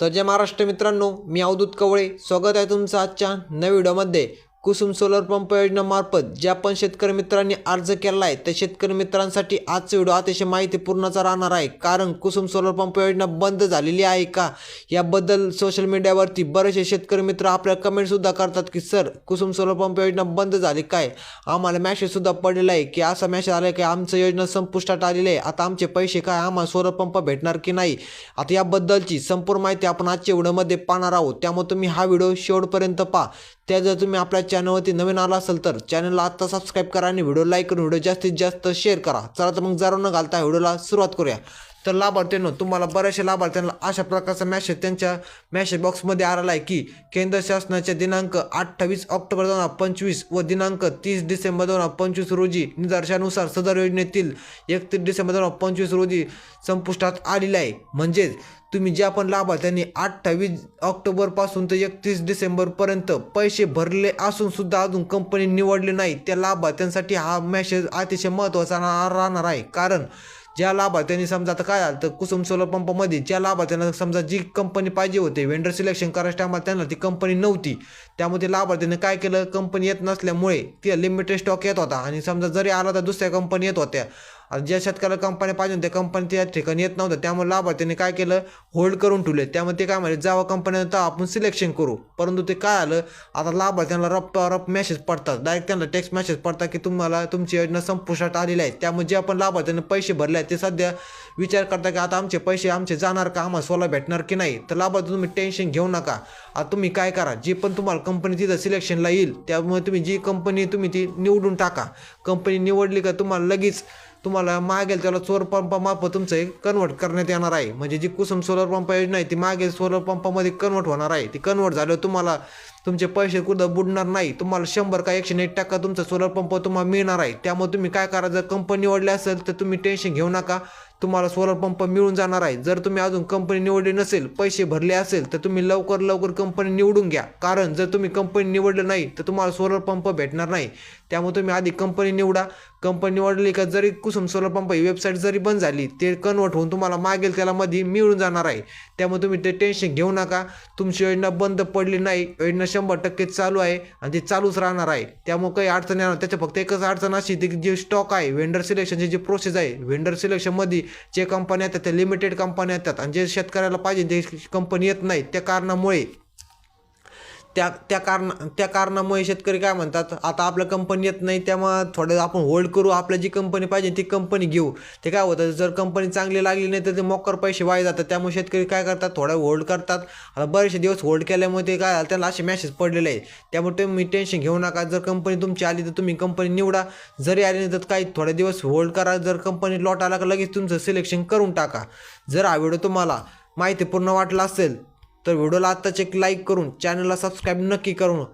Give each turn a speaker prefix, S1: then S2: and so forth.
S1: तर जय महाराष्ट्र मित्रांनो मी अवधूत कवळे. स्वागत आहे तुमचं आजच्या नव्या व्हिडिओमध्ये. कुसुम सोलर पंप योजनेमार्फत ज्या पण शेतकरी मित्रांनी अर्ज केला आहे त्या शेतकरी मित्रांसाठी आजचा व्हिडिओ अतिशय माहितीपूर्णचा राहणार आहे. कारण कुसुम सोलर पंप योजना बंद झालेली आहे का? याबद्दल सोशल मीडियावरती बरेचसे शेतकरी मित्र आपल्या कमेंटसुद्धा करतात की सर कुसुम सोलर पंप योजना बंद झाली काय? आम्हाला मॅसेजसुद्धा पडलेला आहे की असा मॅसेज आला आहे की आमचं योजना संपुष्टात आलेली आहे. आता आमचे पैसे काय? आम्हाला सोलर पंप भेटणार की नाही? आता याबद्दलची संपूर्ण माहिती आपण आजच्या व्हिडिओमध्ये पाहणार आहोत. त्यामुळे तुम्ही हा व्हिडिओ शेवटपर्यंत पहा. त्या जर तुम्ही आपल्या चॅनलवरती नवीन आला असेल तर चॅनलला आत्ता सबस्क्राईब करा आणि व्हिडिओ लाईक करून व्हिडिओ जास्तीत जास्त शेअर करा. चला तर मग जरा न घालता व्हिडिओला सुरुवात करूया. तर लाभार्थ्यांनो तुम्हाला बऱ्याचशा लाभार्थ्यांना अशा प्रकारचा मॅसेज त्यांच्या मॅसेज बॉक्समध्ये आलेला आहे की केंद्र शासनाच्या दिनांक अठ्ठावीस ऑक्टोबर दोन हजार पंचवीस व दिनांक तीस डिसेंबर दोन हजार पंचवीस रोजी निदर्शानुसार सदर योजनेतील एकतीस डिसेंबर दोन हजार पंचवीस रोजी संपुष्टात आलेले आहे. म्हणजेच तुम्ही ज्या पण लाभार्थ्यांनी अठ्ठावीस ऑक्टोबरपासून ते एकतीस डिसेंबरपर्यंत पैसे भरले असून सुद्धा अजून कंपनी निवडली नाही त्या लाभार्थ्यांसाठी हा मॅसेज अतिशय महत्त्वाचा रा- राहणार आहे. कारण ज्या लाभार्थ्यांनी समजा आता काय झालं तर कुसुम सोलर पंपामध्ये ज्या लाभार्थ्यांना समजा जी कंपनी पाहिजे होते वेंडर सिलेक्शन करायच्या टायमाला त्यांना ती कंपनी नव्हती. त्यामुळे ते लाभार्थ्याने काय केलं? कंपनी येत नसल्यामुळे ती लिमिटेड स्टॉक येत होता. आणि समजा जरी आला तर दुसऱ्या कंपनी येत होत्या. आणि ज्या शेतकऱ्याला कंपन्या पाहिजे त्या कंपनी त्या ठिकाणी येत नव्हत्या त्यामुळे लाभार्थ्यांनी काय केलं? होल्ड करून ठेवले. त्यामुळे ते काय म्हणले जावं कंपन्या तर आपण सिलेक्शन करू. परंतु ते काय आलं? आता लाभार्थ्यांना रप रप मेसेज पडतात. डायरेक्ट त्यांना टेक्स्ट मेसेज पडतात की तुम्हाला तुमची योजना संपुष्टात आलेली आहे. त्यामुळे जे आपण लाभार्थ्यांना पैसे भरले आहेत ते सध्या विचार करता की आता आमचे पैसे आमचे जाणार का? आम्हाला सोला भेटणार की नाही? तर लाभार्थी तुम्ही टेन्शन घेऊ नका. आता तुम्ही काय करा? जी पण तुम्हाला कंपनी तिथं सिलेक्शनला येईल त्यामुळे तुम्ही जी कंपनी तुम्ही ती निवडून टाका. कंपनी निवडली का तुम्हाला लगेच तुम्हाला मागेल त्याला सोलर पंपामार्फत तुमचं एक कन्वर्ट करण्यात येणार आहे. म्हणजे जी कुसुम सोलर पंप योजना आहे ती मागेल सोलर पंपामध्ये कन्वर्ट होणार आहे. ती कन्वर्ट झाल्यावर तुम्हाला तुमचे पैसे कुठं बुडणार नाही. तुम्हाला शंभर का एकशे एक टक्का तुमचा सोलर पंप तुम्हाला मिळणार आहे. त्यामुळे तुम्ही काय करा जर कंपनी निवडली असेल तर तुम्ही टेन्शन घेऊ नका. तुम्हाला सोलर पंप मिळून जाणार आहे. जर तुम्ही अजून कंपनी निवडली नसेल पैसे भरले असेल तर तुम्ही लवकर लवकर कंपनी निवडून घ्या. कारण जर तुम्ही कंपनी निवडलं नाही तर तुम्हाला सोलर पंप भेटणार नाही. त्यामुळे तुम्ही आधी कंपनी निवडा. कंपनी निवडली का जरी कुसुम सोलर पंप ही वेबसाईट जरी बंद झाली ते कन्वर्ट होऊन तुम्हाला मागेल त्याला मध्ये मिळून जाणार आहे. त्यामुळे तुम्ही ते टेन्शन घेऊ नका. तुमची योजना बंद पडली नाही योजना शंभर टक्के चालू आहे आणि ती चालूच राहणार आहे. त्यामुळे काही अडचण येणार त्याच्या फक्त एकच अडचण अशी ती जे स्टॉक आहे वेंडर सिलेक्शनची जी प्रोसेस आहे वेंडर सिलेक्शनमध्ये जे कंपन्या येतात त्या लिमिटेड कंपन्या येतात. आणि जे शेतकऱ्याला पाहिजे जे कंपनी येत नाही त्या कारणामुळे त्या त्या कारण त्या कारणामुळे शेतकरी काय म्हणतात आता आपल्या कंपनी येत नाही त्यामुळं थोडं आपण होल्ड करू आपल्या जी कंपनी पाहिजे ती कंपनी घेऊ. ते काय होतं जर कंपनी चांगली लागली नाही तर ते मोकर पैसे वाया जातात. त्यामुळे शेतकरी काय करतात थोडा होल्ड करतात. आता बरेचसे दिवस होल्ड केल्यामुळे ते काय झालं, त्यांना असे मेसेज पडलेले आहे त्यामुळे तुम्ही टेन्शन घेऊ नका. जर कंपनी तुमची आली तर तुम्ही कंपनी निवडा. जरी आली नाही तर काही थोडे दिवस होल्ड करा. जर कंपनी लॉट आला का लगेच तुमचं सिलेक्शन करून टाका. जर हा व्हिडिओ तुम्हाला माहितीपूर्ण वाटला असेल तर व्हिडिओला आत्ताच एक लाईक करून चॅनलला सबस्क्राईब नक्की करून